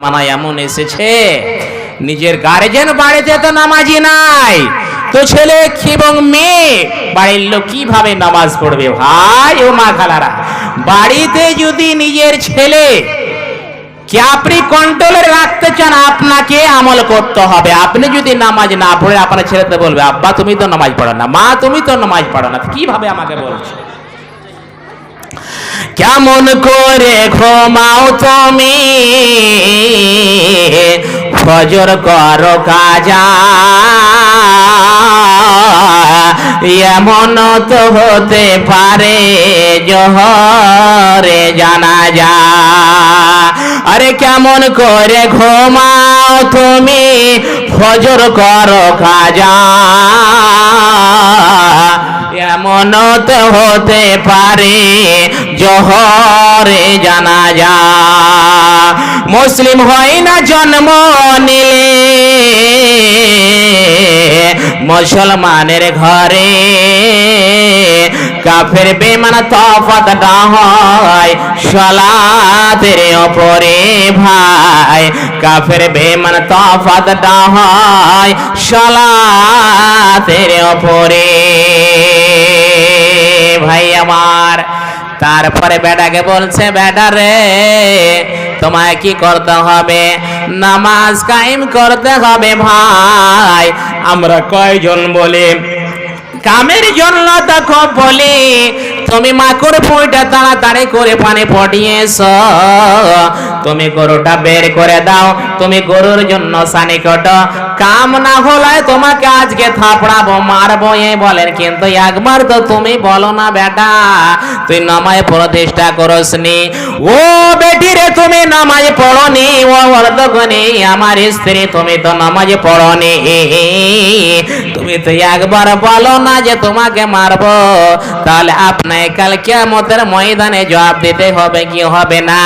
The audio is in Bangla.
মানা এমন এসেছে, নিজের গার্জেন বাড়িতে তো নামাজি নাই। তো ছেলে এবং মেয়ে, বাড়ির লোক কীভাবে নামাজ পড়বে? ভাই, ও মা খালারা, বাড়িতে যদি নিজের ছেলে আপনি কন্ট্রোলে রাখতে চান, আপনাকে আমল করতে হবে। আপনি যদি নামাজ না পড়ে আপনার ছেলেতে বলবে, আব্বা, তুমি তো নামাজ পড়ো না, মা, তুমি তো নামাজ পড়ো না। কীভাবে আমাকে বলছো? কেমন করে ঘুমাও তুমি? ফজর করো কাজা এমন তো হতে পারে জহরে জানা যা আরে কেমন করে ঘুমাও তুমি ফজর করো কাজা এমন তো হতে পারে জহরে জানা যা মুসলিম হয় না জন্ম নিলে মুসলমানের ঘরে কাফের বেমান তফাত হয়, সলাতের ওপরে ভাই। কাফের বেমান তফাত হয়, সলাতের ওপরে ভাই আমার। তারপরে বেটাকে বলছে, বেটা রে তোমায় কি করতে হবে? নামাজ কায়েম করতে হবে ভাই। আমরা কয়জন বলি? কামের জন্য তখন বলি। তুমি মাকড় ফুঁইটা তাড়াতাড়ি করে পানি পটিয়েছ তুমি গরুটা বের করে দাও। তুমি গরুর জন্য সানি কটো কাম না হলে তোমাকে আজকে থাপড়াবো, মারবো এই বলেন। কিন্তু একবার তো তুমি বলো না বেটা, তুই নামায় প্রতিষ্ঠা করসনি ও বেটি রে, তুমি নামাজ পড়নি ও অর্ধগনি আমার স্ত্রী, তুমি তো নামাজ পড়নি তুমি তো একবার বলো না যে তোমাকে মারবো। তাহলে আপনাকে কাল কিয়ামতের ময়দানে জবাব দিতে হবে কি হবে না?